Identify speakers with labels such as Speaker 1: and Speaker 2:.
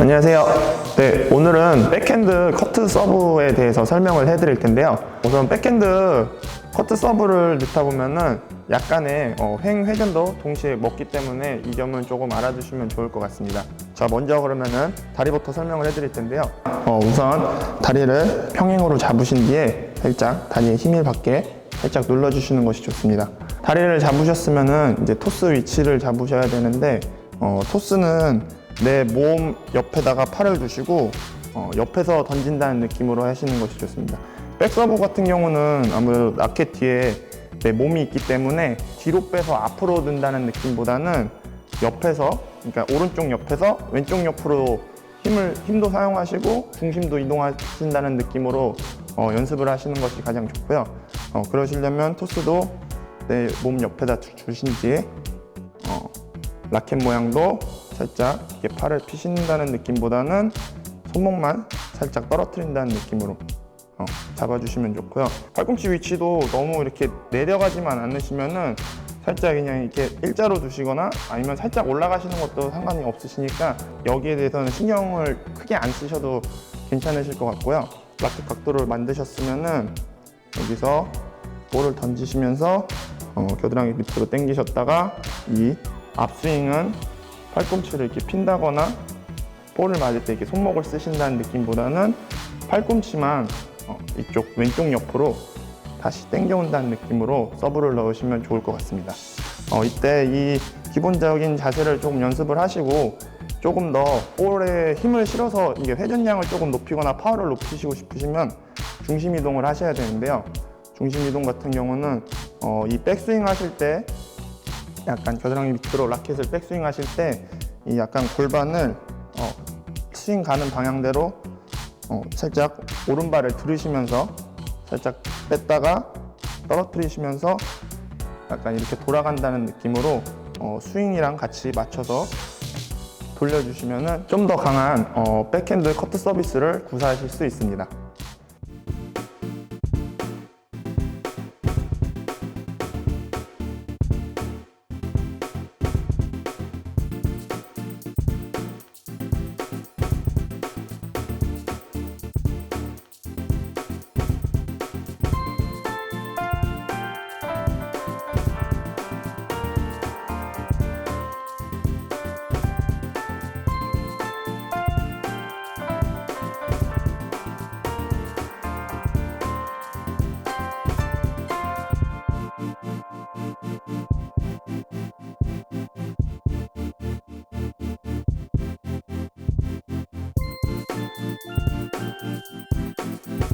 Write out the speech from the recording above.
Speaker 1: 안녕하세요. 네, 오늘은 백핸드 커트 서브에 대해서 설명을 해드릴 텐데요. 우선 백핸드 커트 서브를 넣다 보면은 약간의 어, 횡 회전도 동시에 먹기 때문에 이 점은 조금 알아두시면 좋을 것 같습니다. 자, 먼저 그러면은 다리부터 설명을 해드릴 텐데요. 어, 우선 다리를 평행으로 잡으신 뒤에 살짝 다리에 힘을 받게 살짝 눌러주시는 것이 좋습니다. 다리를 잡으셨으면은 이제 토스 위치를 잡으셔야 되는데 어, 토스는 내 몸 옆에다가 팔을 두시고 어, 옆에서 던진다는 느낌으로 하시는 것이 좋습니다. 백서브 같은 경우는 아무래도 라켓 뒤에 내 몸이 있기 때문에 뒤로 빼서 앞으로 든다는 느낌보다는 옆에서 그러니까 오른쪽 옆에서 왼쪽 옆으로 힘을 힘도 사용하시고 중심도 이동하신다는 느낌으로 어, 연습을 하시는 것이 가장 좋고요. 어, 그러시려면 토스도 내 몸 옆에다 두- 주신 뒤에 어, 라켓 모양도 살짝 이렇게 팔을 피신다는 느낌보다는 손목만 살짝 떨어뜨린다는 느낌으로 어, 잡아주시면 좋고요. 팔꿈치 위치도 너무 이렇게 내려가지만 않으시면은 살짝 그냥 이렇게 일자로 두시거나 아니면 살짝 올라가시는 것도 상관이 없으시니까 여기에 대해서는 신경을 크게 안 쓰셔도 괜찮으실 것 같고요. 라켓 각도를 만드셨으면은 여기서 볼을 던지시면서 어, 겨드랑이 밑으로 당기셨다가 이 앞스윙은 팔꿈치를 이렇게 핀다거나 볼을 맞을 때 이렇게 손목을 쓰신다는 느낌보다는 팔꿈치만 어, 이쪽 왼쪽 옆으로 다시 당겨온다는 느낌으로 서브를 넣으시면 좋을 것 같습니다. 어, 이때 이 기본적인 자세를 조금 연습을 하시고 조금 더 볼에 힘을 실어서 이게 회전량을 조금 높이거나 파워를 높이시고 싶으시면 중심 이동을 하셔야 되는데요. 중심 이동 같은 경우는 어, 이 백스윙 하실 때 약간 겨드랑이 밑으로 라켓을 백스윙 하실 때 이 약간 골반을 어, 스윙 가는 방향대로 어, 살짝 오른발을 들으시면서 살짝 뺐다가 떨어뜨리시면서 약간 이렇게 돌아간다는 느낌으로 어, 스윙이랑 같이 맞춰서 돌려주시면 좀 더 강한 어, 백핸드 커트 서비스를 구사하실 수 있습니다. Mm-hmm.